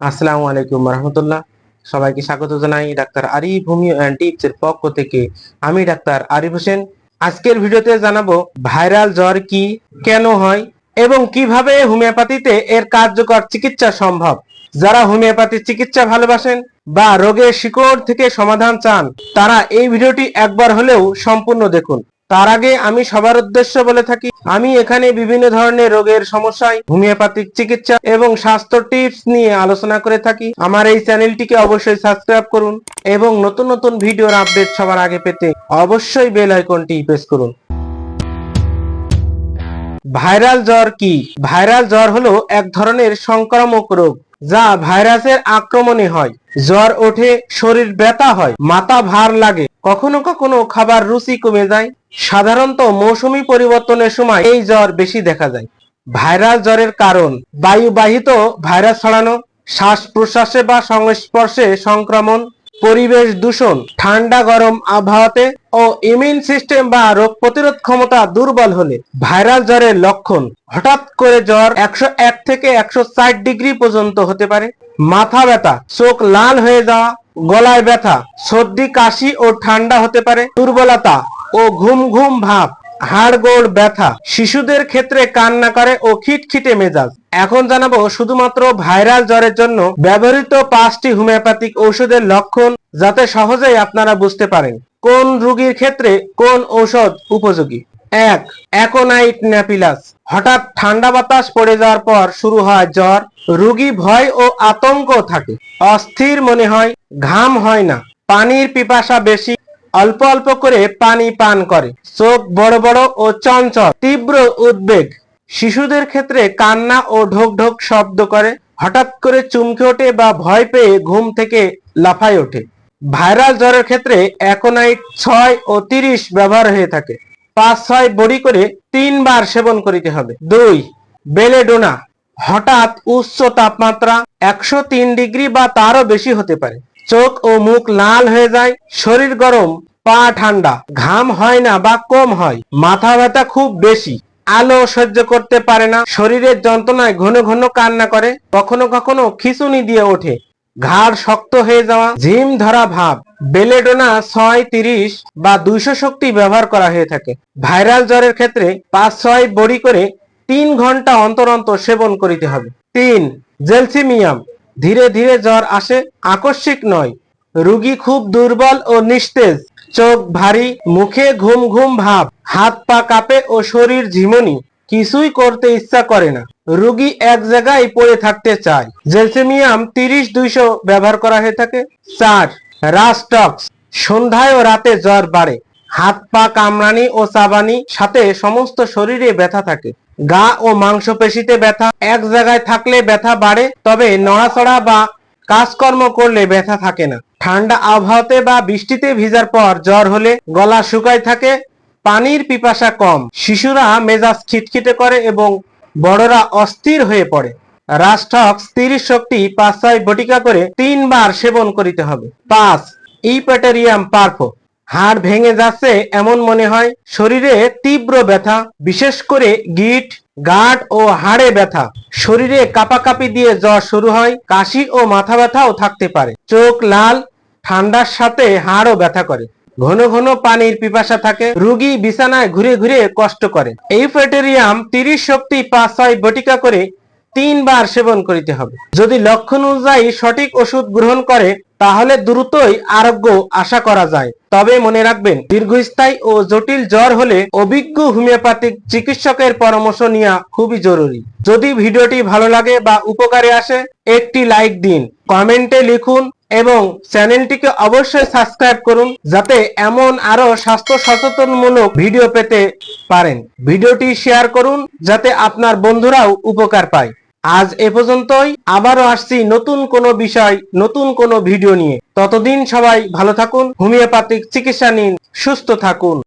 আসসালামু আলাইকুম রহমতুল্লাহ। সবাইকে স্বাগত জানাই doctor Arif homeo and tips এর পক্ষ থেকে। আমি ডাক্তার আরিফ হোসেন। আজকের ভিডিওতে জানাব, ভাইরাল জ্বর কি, কেন হয়, এবং কীভাবে হোমিওপ্যাথিতে এর কার্যকর চিকিৎসা সম্ভব? যারা হোমিওপ্যাথি চিকিৎসা ভালোবাসেন বা রোগের শিকড় থেকে সমাধান চান, তারা এই ভিডিওটি একবার হলেও সম্পূর্ণ দেখুন। তার আগে আমি সবার উদ্দেশ্য বলে থাকি, আমি এখানে বিভিন্ন ধরনের রোগের সমস্যায়, হোমিওপ্যাথিক চিকিৎসা এবং স্বাস্থ্য টিপস নিয়ে আলোচনা করে থাকি। আমার এই চ্যানেলটিকে অবশ্যই সাবস্ক্রাইব করুন এবং নতুন নতুন ভিডিওর আপডেট সবার আগে পেতে অবশ্যই বেল আইকনটি প্রেস করুন। ভাইরাল জ্বর কি? ভাইরাল জ্বর হলো এক ধরনের সংক্রামক রোগ যা ভাইরাসের আক্রমণে হয়। জ্বর ওঠে, শরীর ব্যথা হয়, মাথা ভার লাগে, কখনো কখনো খাবার রুচি কমে যায় সাধারণত মৌসুমী পরিবর্তনের সময় এই জ্বর বেশি দেখা যায়। ভাইরাল জ্বরের কারণ, বায়ুবাহিত ভাইরাস ছড়ানো শ্বাস প্রশ্বাসে বা সংস্পর্শে সংক্রমণ, পরিবেশ দূষণ, ঠান্ডা গরম আবহাওয়াতে ও ইমিউন সিস্টেম বা রোগ প্রতিরোধ ক্ষমতা দুর্বল হলে ভাইরাল জ্বরের লক্ষণ, হঠাৎ করে জ্বর একশো এক থেকে একশো ষাট ডিগ্রি পর্যন্ত হতে পারে, মাথা ব্যথা, চোখ লাল হয়ে যাওয়া, গলায় ব্যথা, সর্দি, কাশি ও ঠান্ডা হতে পারে, দুর্বলতা ও ঘুম ঘুম ভাব হাড় গোড় ব্যথা। শিশুদের ক্ষেত্রে কান্না করে ও খিটখিটে মেজাজ। এখন জানাব শুধুমাত্র ভাইরাল জ্বরের জন্য ব্যবহৃত পাঁচটি হোমিওপ্যাথিক ঔষধের লক্ষণ যাতে সহজেই আপনারা বুঝতে পারেন। কোন রোগীর ক্ষেত্রে কোন ঔষধ উপযোগী? এক, অ্যাকোনাইট ন্যাপিলাস। হঠাৎ ঠান্ডা বাতাস পড়ে যাওয়ার পর শুরু হয় জ্বর, রোগী ভয় ও আতঙ্ক থাকে। অস্থির মনে হয়, ঘাম হয় না। পানির পিপাসা বেশি অল্প অল্প করে পানি পান করে। চোখ বড় বড় ও চঞ্চল, তীব্র উদ্বেগ। শিশুদের ক্ষেত্রে কান্না ও ঢোক ঢোক শব্দ করে। হঠাৎ করে চুমকে ওঠে বা ভয় পেয়ে ঘুম থেকে লাফায় ওঠে। ভাইরাল জ্বরের ক্ষেত্রে অ্যাকোনাইট ছয় ও তিরিশ ব্যবহার হয়ে থাকে। পাঁচ, ছয় বড়ি করে তিনবার সেবন করিতে হবে। দুই বেলেডোনা হঠাৎ উচ্চ তাপমাত্রা একশো তিন ডিগ্রি বা তারও বেশি হতে পারে। চোখ ও মুখ লাল হয়ে যায়, শরীর গরম পা ঠান্ডা, ঘাম হয় না বা কম হয়, মাথা ব্যথা খুব বেশি, আলো সহ্য করতে পারে না, শরীরের যন্ত্রণায় ঘন ঘন কান্না করে, কখনো কখনো খিচুনি দিয়ে ওঠে, ঘাড় শক্ত হয়ে যাওয়া, ঝিম ধরা ভাব, বেলেডোনা ছয় তিরিশ বা দুইশো শক্তি ব্যবহার করা হয়ে থাকে, ভাইরাল জ্বরের ক্ষেত্রে পাঁচ ছয় বড়ি করে তিন ঘণ্টা অন্তর অন্তর সেবন করিতে হবে, তিন, জেলসিমিয়াম, ধীরে ধীরে জ্বর আসে, আকস্মিক নয়, রুগী খুব দুর্বল ও নিস্তেজ চোখ ভারী, মুখে ঘুম ঘুম ভাব, হাত পা কাঁপে ও শরীর ঝিমনি, কিছুই করতে ইচ্ছা করে না। রোগী এক জায়গায় পড়ে থাকতে চায়। জেলসেমিয়াম তিরিশ দুইশো ব্যবহার করা হয়ে থাকে। চার রাস্টক্স সন্ধ্যায় ও রাতে জ্বর বাড়ে। হাত পা কামড়ানি ও চাবানি, সাথে সমস্ত শরীরে ব্যথা থাকে। গা ও মাংসপেশিতে ব্যথা। এক জায়গায় থাকলে ব্যথা বাড়ে, তবে নড়াচড়া বা কাজকর্ম করলে ব্যথা থাকে না। ঠান্ডা আবহাওয়াতে বা বৃষ্টিতে ভিজার পর জ্বর হলে গলা শুকায় থাকে, পানির পিপাসা কম, শিশুরা মেজাজ খিটখিটে করে এবং বড়রা অস্থির হয়ে পড়ে। রাস্টক্স তিরিশ শক্তি পাঁচ ছয় বটিকা করে তিনবার সেবন করিতে হবে। পাঁচ, ইপেটেরিয়াম পারফো। হাড় ভেঙে যাচ্ছে এমন মনে হয়। শরীরে তীব্র ব্যথা, বিশেষ করে গিট, গাঁট ও হাড়ে ব্যথা। শরীরে কাপাকাপি দিয়ে জ্বর শুরু হয়, কাশি ও মাথা ব্যথাও থাকতে পারে। চোখ লাল, ঠান্ডার সাথে হাড়ও ব্যথা করে। ঘন ঘন পানির পিপাসা থাকে, রুগী বিছানায় ঘুরে ঘুরে কষ্ট করে। এই ফেটেরিয়াম তিরিশ শক্তি পাঁচ ছয় বটিকা করে তিনবার সেবন করিতে হবে। যদি লক্ষণ অনুযায়ী সঠিক ওষুধ গ্রহণ করে, তাহলে দ্রুতই আরোগ্য আশা করা যায়। তবে মনে রাখবেন, দীর্ঘস্থায়ী ও জটিল জ্বর হলে অভিজ্ঞ হোমিওপ্যাথিক চিকিৎসকের পরামর্শ নেওয়া খুবই জরুরি। যদি ভিডিওটি ভালো লাগে বা উপকারে আসে, একটি লাইক দিন, কমেন্টে লিখুন এবং চ্যানেলটিকে অবশ্যই সাবস্ক্রাইব করুন, যাতে এমন আরও স্বাস্থ্য সচেতনমূলক ভিডিও পেতে পারেন। ভিডিওটি শেয়ার করুন, যাতে আপনার বন্ধুরাও উপকার পায়। আজ এ পর্যন্তই। আবারও আসছি নতুন কোনো বিষয়, নতুন কোনো ভিডিও নিয়ে। ততদিন সবাই ভালো থাকুন, হোমিওপ্যাথিক চিকিৎসা নিন, সুস্থ থাকুন।